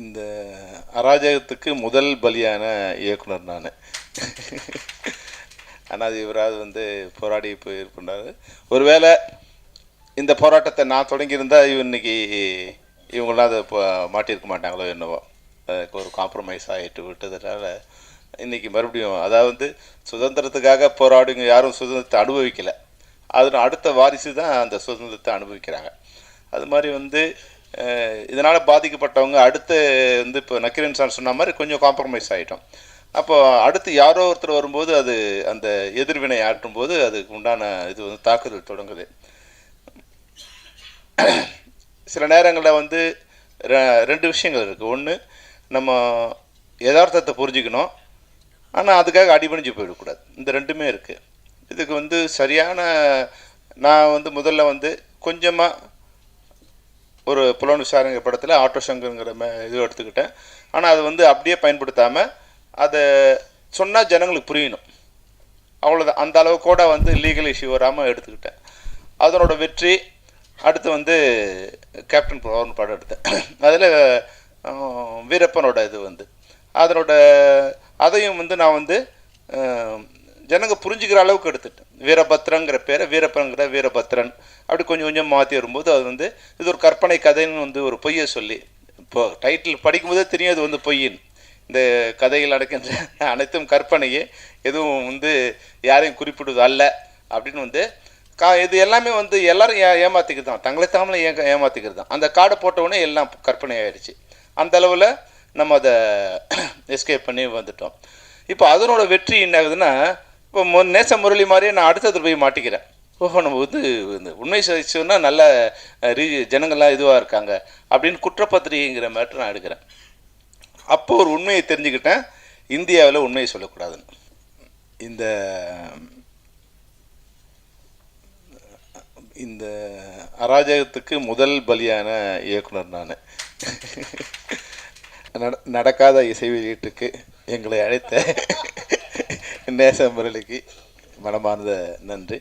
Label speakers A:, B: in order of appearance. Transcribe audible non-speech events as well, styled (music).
A: இந்த அராஜகத்துக்கு முதல் பலியான இயக்குனர் நான். ஆனால் இவராது வந்து போராடி போயிருக்கின்றார். ஒருவேளை இந்த போராட்டத்தை நான் தொடங்கியிருந்தால் இவ இன்னைக்கு இவங்களாம் அதை இப்போ மாட்டியிருக்க மாட்டாங்களோ என்னவோ. அதுக்கு ஒரு காம்ப்ரமைஸ் ஆகிட்டு விட்டதுனால இன்றைக்கி மறுபடியும் அதாவது சுதந்திரத்துக்காக போராடுங்க யாரும் சுதந்திரத்தை அனுபவிக்கலை. அதன் அடுத்த வாரிசு தான் அந்த சுதந்திரத்தை அனுபவிக்கிறாங்க. அது மாதிரி வந்து இதனால் பாதிக்கப்பட்டவங்க அடுத்து வந்து இப்போ நக்கிரன் சார் சொன்ன மாதிரி கொஞ்சம் காம்ப்ரமைஸ் ஆகிட்டோம் அப்போ அடுத்து யாரோ ஒருத்தர் வரும்போது அது அந்த எதிர்வினை ஆற்றும் போது அதுக்கு உண்டான இது வந்து தாக்குதல் தொடங்குது. சில நேரங்களில் வந்து ரெ- ரெண்டு விஷயங்கள் இருக்குது ஒன்று நம்ம யதார்த்தத்தை புரிஞ்சுக்கணும். ஆனால் அதுக்காக அடிபணிஞ்சு போயிடக்கூடாது. இந்த ரெண்டுமே இருக்குது இதுக்கு வந்து சரியான நான் வந்து முதல்ல வந்து கொஞ்சமாக ஒரு புலன் விசாரணை படத்தில் ஆட்டோ சங்கருங்கிற இது எடுத்துக்கிட்டேன். ஆனால் அது வந்து அப்படியே பயன்படுத்தாமல் அதை சொன்னால் ஜனங்களுக்கு புரியணும். அவ்வளோதான் அந்த அளவு கூட வந்து லீகல் இஷ்யூ வராமல் எடுத்துக்கிட்டேன். அதனோட வெற்றி அடுத்து வந்து கேப்டன் பவர்னு படம் எடுத்தேன். அதில் வீரப்பனோட இது வந்து. அதனோட அதையும் வந்து நான் வந்து ஜனங்க புரிஞ்சுக்கிற அளவுக்கு எடுத்துட்டேன். வீரபத்ரங்கிற பேரை வீரப்பன்கிற வீரபத்ரன். அப்படி கொஞ்சம் கொஞ்சம் மாற்றி வரும்போது அது வந்து இது ஒரு கற்பனை கதைன்னு வந்து ஒரு பொய்யை சொல்லி இப்போ டைட்டில் படிக்கும்போதே தெரியும் அது வந்து பொய்யின். இந்த கதைகள் நடக்கின்ற அனைத்தும் கற்பனையே எதுவும் வந்து யாரையும் குறிப்பிடுவது அல்ல அப்படின்னு வந்து கா இது எல்லாமே வந்து எல்லாரும் ஏ ஏமாத்திக்கிறது தான். தங்களை தாமலை ஏ ஏமாற்றிக்கிறது தான். அந்த காடை போட்டவுடனே எல்லாம் கற்பனை ஆயிடுச்சு. அந்த அளவில் நம்ம அதை எஸ்கேப் (coughs) பண்ணி வந்துட்டோம். இப்போ அதனோட வெற்றி என்ன ஆகுதுன்னா இப்போ நேச முரளி மாதிரியே நான் அடுத்தது போய் மாட்டிக்கிறேன். ஓஹோ நம்ம வந்து இந்த உண்மை சொன்னா நல்ல ரீ ஜனங்கள்லாம் இதுவாக இருக்காங்க அப்படின்னு குற்றப்பத்திரிகைங்கிற மேட்ரு நான் எடுக்கிறேன். அப்போ ஒரு உண்மையை தெரிஞ்சுக்கிட்டேன். இந்தியாவில் உண்மையை சொல்லக்கூடாதுன்னு. இந்த இந்த அராஜகத்துக்கு முதல் பலியான இயக்குனர் நான். நட- நடக்காத இசை வெளியீட்டுக்கு எங்களை அழைத்த நேச முரளிக்கு மனமார்ந்த நன்றி.